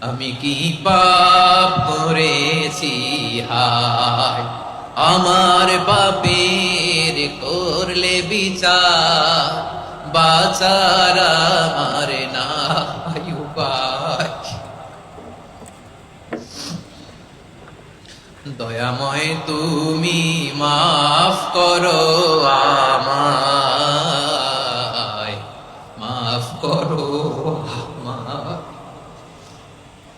আমি কি পাপ করেছি? হায়, আমার পাপের করলে বিচার, বাচার আমার না দয়াময়, তুমি মাফ করো আমায় মাফ করো আমায়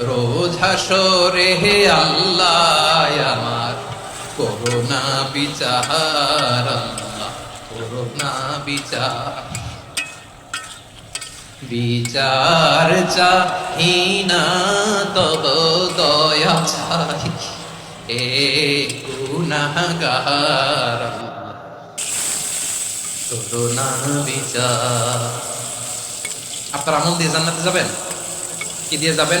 রোজ হাসরে হে আল্লাহ আমার। করোনা বিচার আল্লাহ বিচার। বিচার চাহি না, তব দয়া চাই এ গুনাহগার করোনা বিচার। আপনার আমল দিয়ে জান্নাতে যাবেন? কি দিয়ে যাবেন?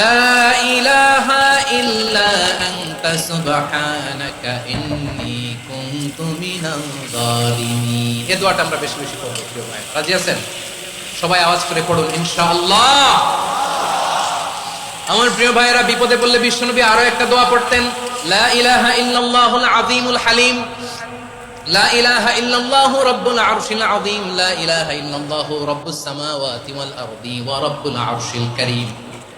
লা ইলাহা ইল্লা আনতা সুবহানাকা ইন্নী কুনতু মিনাল জালিমিন এই দোয়াটা আমরা বেশি বেশি প্রিয় ভাই। রাজি আছেন? সবাই আওয়াজ করে পড়ুন, ইনশাআল্লাহ। আমার প্রিয় ভাইয়েরা, বিপদে পড়লে বিশ্বনবী আরও একটা দোয়া পড়তেন, লা ইলাহা ইল্লাল্লাহুল আযীমুল হালিম। লা ইলাহা ইল্লাল্লাহু রাব্বুল আরশিল আযীম। লা ইলাহা ইল্লাল্লাহু রাব্বুস সামাওয়াতি ওয়াল আরদি ওয়া রাব্বুল আরশিল কারীম।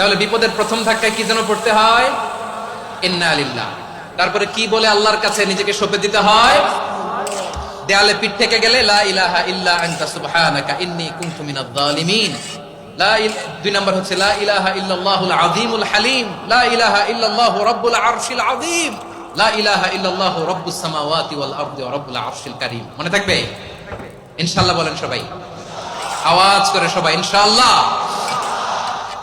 তাহলে বিপদের প্রথম ধাক্কায় কি যেন পড়তে হয়? ইন্না আলিল্লাহ তারপরে কি বলে আল্লাহর কাছে নিজেকে সঁপে দিতে হয়? দেয়ালে পিঠ থেকে গেলে, লা ইলাহা ইল্লা আনতা সুবহানাকা ইন্নী কুনতু মিনাজ জালিমিন লা দুই নম্বর হচ্ছে, লা ইলাহা ইল্লাল্লাহুল আযীমুল হালিম। লা ইলাহা ইল্লাল্লাহু রাব্বুল আরশিল আযীম। লা ইলাহা ইল্লাল্লাহু রাব্বুস সামাওয়াতি ওয়াল আরদি ওয়া রাব্বুল আরশিল কারীম। মনে থাকবে? ইনশাআল্লাহ বলেন সবাই। আওয়াজ করে সবাই, ইনশাআল্লাহ।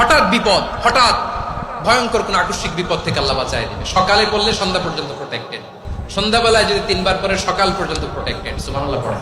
হঠাৎ বিপদ, হঠাৎ ভয়ঙ্কর কোন আকস্মিক বিপদ থেকে আল্লাহ বাঁচায় দিবে। সকালে পড়লে সন্ধ্যা পর্যন্ত প্রোটেক্টেড সন্ধ্যাবেলায় যদি তিনবার পরে সকাল পর্যন্ত প্রোটেক্টেড সুবহানাল্লাহ পড়া